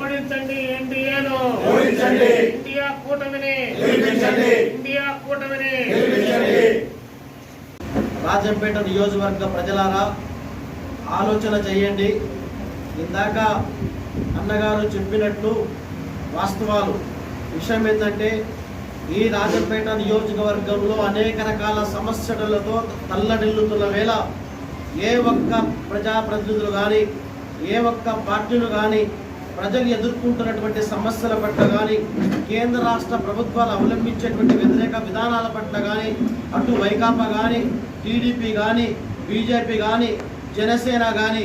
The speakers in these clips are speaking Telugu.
ఓడించండి. ఇండియా ఇండియా రాజంపేట నియోజకవర్గ ప్రజలారా ఆలోచన చేయండి. ఇందాక అన్నగారు చెప్పినట్లు వాస్తవాలు. విషయం ఏంటంటే ఈ రాజంపేట నియోజకవర్గంలో అనేక రకాల సమస్యలతో తల్లడిల్లుతున్న వేళ ఏ ఒక్క ప్రజాప్రతినిధులు కానీ ఏ ఒక్క పార్టీలు కానీ ప్రజలు ఎదుర్కొంటున్నటువంటి సమస్యల పట్ల కానీ కేంద్ర రాష్ట్ర ప్రభుత్వాలు అవలంబించేటువంటి వ్యతిరేక విధానాల పట్ల కానీ అటు వైకాపా కానీ టీడీపీ కానీ బీజేపీ కానీ జనసేన కానీ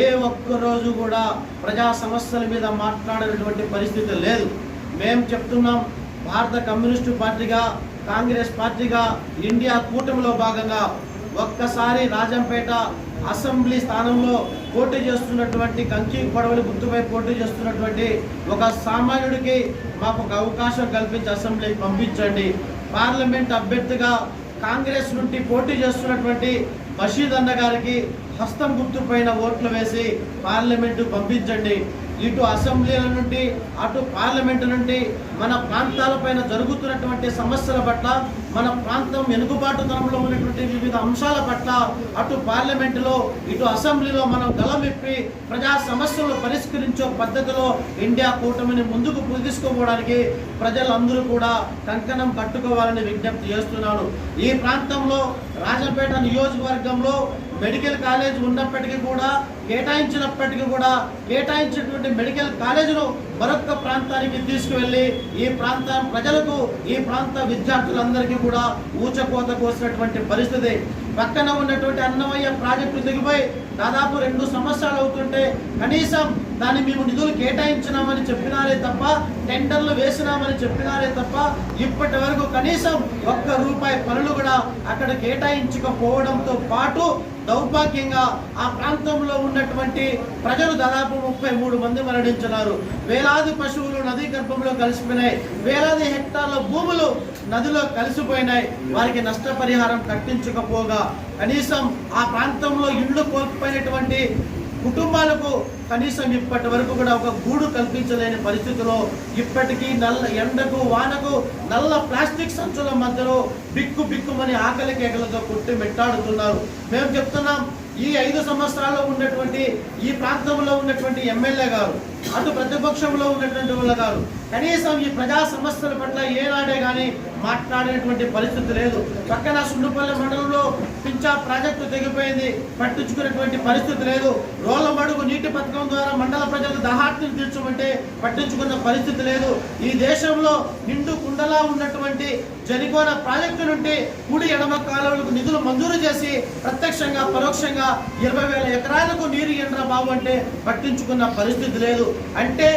ఏ ఒక్క రోజు కూడా ప్రజా సమస్యల మీద మాట్లాడినటువంటి పరిస్థితి లేదు. మేము చెప్తున్నాం భారత కమ్యూనిస్టు పార్టీగా కాంగ్రెస్ పార్టీగా ఇండియా కూటమిలో భాగంగా ఒక్కసారి రాజంపేట అసెంబ్లీ స్థానంలో పోటీ చేస్తున్నటువంటి కంకి పడవలు గుర్తుపై పోటీ చేస్తున్నటువంటి ఒక సామాన్యుడికి మాకు ఒక అవకాశం కల్పించి అసెంబ్లీకి పంపించండి. పార్లమెంట్ అభ్యర్థిగా కాంగ్రెస్ నుండి పోటీ చేస్తున్నటువంటి బషీద్ అన్న గారికి హస్తం గుర్తుపైన ఓట్లు వేసి పార్లమెంటు పంపించండి. ఇటు అసెంబ్లీల నుండి అటు పార్లమెంటు నుండి మన ప్రాంతాలపైన జరుగుతున్నటువంటి సమస్యల పట్ల మన ప్రాంతం వెనుకబాటుతనంలో ఉన్నటువంటి వివిధ అంశాల పట్ల అటు పార్లమెంటులో ఇటు అసెంబ్లీలో మనం గలమిప్పి ప్రజా సమస్యలను పరిష్కరించే పద్ధతిలో ఇండియా కూటమిని ముందుకు తీసుకోవడానికి ప్రజలందరూ కూడా కంకణం కట్టుకోవాలని విజ్ఞప్తి చేస్తున్నాను. ఈ ప్రాంతంలో రాజంపేట నియోజకవర్గంలో మెడికల్ కాలేజ్ ఉన్నప్పటికీ కూడా కేటాయించినప్పటికీ కూడా కేటాయించినటువంటి మెడికల్ కాలేజీను మరొక ప్రాంతానికి తీసుకువెళ్ళి ఈ ప్రాంత ప్రజలకు ఈ ప్రాంత విద్యార్థులందరికీ కూడా ఊచకోత కోసినటువంటి పరిస్థితి. పక్కన ఉన్నటువంటి అన్నమయ్య ప్రాజెక్టు దిగిపోయి దాదాపు రెండు సంవత్సరాలు అవుతుంటే కనీసం దాన్ని మేము నిధులు కేటాయించినామని చెప్పినారే తప్ప టెండర్లు వేసినామని చెప్పినారే తప్ప ఇప్పటి వరకు కనీసం ఒక్క రూపాయి పనులు కూడా అక్కడ కేటాయించకపోవడంతో పాటు దౌర్భాగ్యంగా ఆ ప్రాంతంలో ఉన్నటువంటి ప్రజలు దాదాపు ముప్పై మూడు మంది మరణించున్నారు వేలాది పశువులు నదీ గర్భంలో కలిసిపోయినాయి. వేలాది హెక్టార్ల భూములు నదిలో కలిసిపోయినాయి. వారికి నష్టపరిహారం కట్టించకపోగా కనీసం ఆ ప్రాంతంలో ఇళ్ళు కోల్పోయినటువంటి కుటుంబాలకు కనీసం ఇప్పటి వరకు కూడా ఒక గూడు కల్పించలేని పరిస్థితిలో ఇప్పటికీ నల్ల ఎండకు వానకు నల్ల ప్లాస్టిక్ సంచుల మధ్యలో బిక్కు బిక్కుమని ఆకలి కేకలతో కొట్టి మెట్టాడుతున్నారు. మేము చెప్తున్నాం ఈ ఐదు సంవత్సరాల్లో ఉన్నటువంటి ఈ ప్రాంతంలో ఉన్నటువంటి ఎమ్మెల్యే గారు అటు ప్రతిపక్షంలో ఉన్నటువంటి వాళ్ళు కాదు. కనీసం ఈ ప్రజా సమస్యల పట్ల ఏనాడే కానీ మాట్లాడేటువంటి పరిస్థితి లేదు. పక్కన సుండుపల్లి మండలంలో పించా ప్రాజెక్టు తెగిపోయింది పట్టించుకునేటువంటి పరిస్థితి లేదు. రోల మడుగు నీటి పథకం ద్వారా మండల ప్రజలు దహార్తిని తీర్చమంటే పట్టించుకున్న పరిస్థితి లేదు. ఈ దేశంలో నిండు కుండలా ఉన్నటువంటి జరికోన ప్రాజెక్టు నుండి కుడి ఎడమ కాలువలకు నిధులు మంజూరు చేసి ప్రత్యక్షంగా పరోక్షంగా ఇరవై వేల ఎకరాలకు నీరు ఎండ్రా బాబు అంటే పట్టించుకున్న పరిస్థితి లేదు. అంటే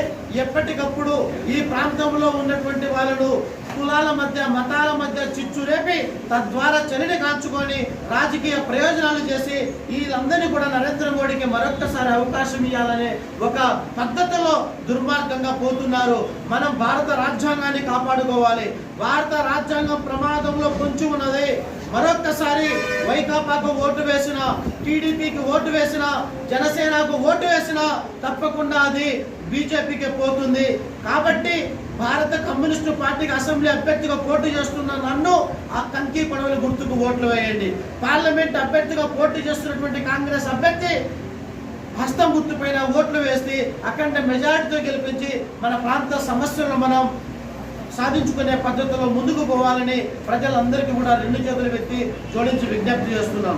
ఎప్పటికప్పుడు ఈ ప్రాంతంలో ఉన్నటువంటి వాళ్ళను కులాల మధ్య మతాల మధ్య చిచ్చు రేపి తద్వారా చలిని కాచుకొని రాజకీయ ప్రయోజనాలు చేసి వీళ్ళందరినీ కూడా నరేంద్ర మోడీకి మరొక్కసారి అవకాశం ఇవ్వాలనే ఒక పద్ధతిలో దుర్మార్గంగా పోతున్నారు. మనం భారత రాజ్యాంగాన్ని కాపాడుకోవాలి. భారత రాజ్యాంగం ప్రమాదంలో పొంచి ఉన్నది. మరొక్కసారి వైకాపాకు ఓటు వేసిన టీడీపీకి ఓటు వేసిన జనసేనకు ఓటు వేసిన తప్పకుండా అది బీజేపీకి పోతుంది. కాబట్టి భారత కమ్యూనిస్టు పార్టీకి అసెంబ్లీ అభ్యర్థిగా పోటీ చేస్తున్న నన్ను ఆ కంకి పడవలు గుర్తుకు ఓట్లు వేయండి. పార్లమెంట్ అభ్యర్థిగా పోటీ చేస్తున్నటువంటి కాంగ్రెస్ అభ్యర్థి హస్తం గుర్తుపైన ఓట్లు వేసి అఖండ మెజారిటీతో గెలిపించి మన ప్రాంత సమస్యలను మనం సాధించుకునే పద్ధతిలో ముందుకు పోవాలని ప్రజలందరికీ కూడా రెండు చేతులు పెట్టి జోడించి విజ్ఞప్తి చేస్తున్నాం.